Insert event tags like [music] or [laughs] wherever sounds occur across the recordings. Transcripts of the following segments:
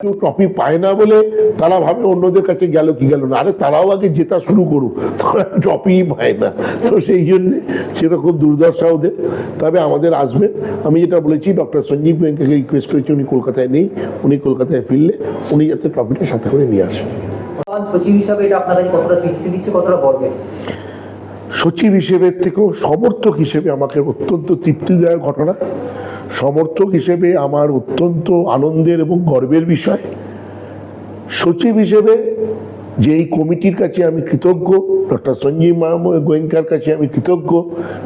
কেউ ট্রফি পায় না বলে তারা ভাবে অন্যদের কাছে গেল কি গেল না। আরে তারাও আগে জেতা শুরু করুক, তারা ট্রফিই পায় না। তো সেই জন্যে সেরকম দুর্দশা ওদের। তবে আমাদের আসবেন। আমি যেটা বলেছি ডক্টর সঞ্জীব ব্যাংকে রিকোয়েস্ট করেছি, উনি কলকাতায় নেই, উনি কলকাতায় ফিরলে উনি যাতে ট্রফিটা সাথে করে নিয়ে আসেন। সচিব হিসাবে এটা আপনার কতটা তৃপ্তি দিচ্ছে, কতটা গর্বের সচিব হিসেবে থেকেও সমর্থক হিসেবে আমাকে অত্যন্ত তৃপ্তিদায়ক ঘটনা। সমর্থক হিসেবে আমার অত্যন্ত আনন্দের এবং গর্বের বিষয়। সচিব হিসেবে যে এই কমিটির কাছে আমি কৃতজ্ঞ, ডক্টর সঞ্জীব গোয়েঙ্কার কাছে আমি কৃতজ্ঞ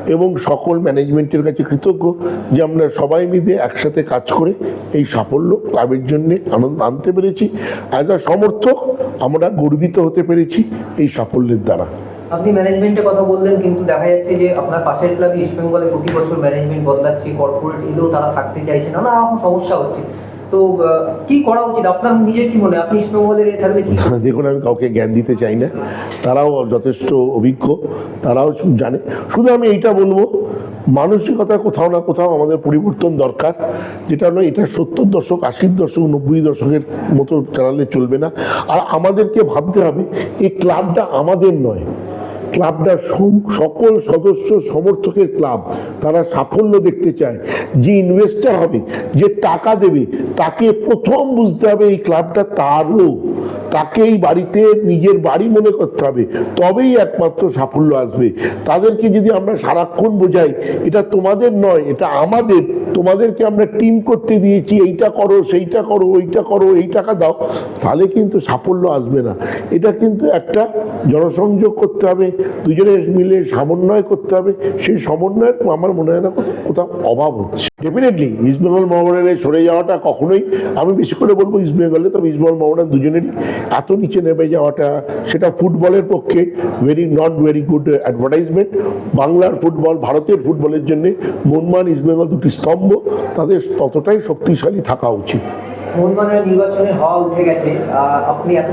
এবং সকল ম্যানেজমেন্টের কাছে কৃতজ্ঞ যে আমরা সবাই মিলে একসাথে কাজ করে এই সাফল্য ক্লাবের জন্যে আনন্দ আনতে পেরেছি। অ্যাজ আ সমর্থক আমরা গর্বিত হতে পেরেছি এই সাফল্যের দ্বারা। আপনি ম্যানেজমেন্টের কথা বললেন, কিন্তু দেখা যাচ্ছে যে আপনার পাশের ক্লাবে ইস্ট বেঙ্গলে প্রতি বছর ম্যানেজমেন্ট বদলাচ্ছে কর্পোরেট এলেও তারা থাকতে চাইছে না রকম সমস্যা হচ্ছে। তো কি করা উচিত? আপনার নিজের কি মনে? আপনি ইস্ট বেঙ্গলের থাকলে কি [laughs] দেখুন, আমি কাউকে জ্ঞান দিতে চাই না। তারাও যথেষ্ট অভিজ্ঞ, তারাও জানে। শুধু আমি এইটা বলব, মানসিকতা কোথাও না কোথাও আমাদের পরিবর্তন দরকার। যেটা নয়, এটা সত্তর দশক, আশির দশক, নব্বই দশকের মতো চালালে চলবে না। আর আমাদেরকে ভাবতে হবে, এই ক্লাবটা আমাদের নয়। ক্লাবটা সকল সদস্য সমর্থকের ক্লাব, তারা সাফল্য দেখতে চায়। যে ইনভেস্টার হবে, যে টাকা দেবে, তাকে প্রথম বুঝতে হবে এই ক্লাবটা তারও তাকে এই বাড়িতে নিজের বাড়ি মনে করতে হবে। তবেই একমাত্র সাফল্য আসবে। তাদেরকে যদি আমরা সারাক্ষণ বোঝাই, এটা তোমাদের নয়, এটা আমাদের। তোমাদেরকে আমরা টিম করতে দিয়েছি, এইটা করো, সেইটা করো, ওইটা করো, এই টাকা দাও, তাহলে কিন্তু সাফল্য আসবে না। এটা কিন্তু একটা জনসংযোগ করতে হবে, দুজনে মিলে সমন্বয় করতে হবে। সেই সমন্বয়ের আমার মনে হয় না কোথাও- অভাব হচ্ছে। ডেফিনেটলি ইস্টবেঙ্গল মহামডানের সরে যাওয়াটা কখনোই আমি বেশি করে বলব ইস্টবেঙ্গলে তবে ইস্টবেঙ্গল মহামডান দুজনেরই এত নিচে নেমে যাওয়াটা, সেটা ফুটবলের পক্ষে very not very good advertisement বাংলার ফুটবল, ভারতের ফুটবলের জন্য মনমান ইস্টবেঙ্গল দুটি স্তম্ভ, তাদের ততটাই শক্তিশালী থাকা উচিত। মনমানের নির্বাচনে হওয়া উঠে গেছে। আপনি এত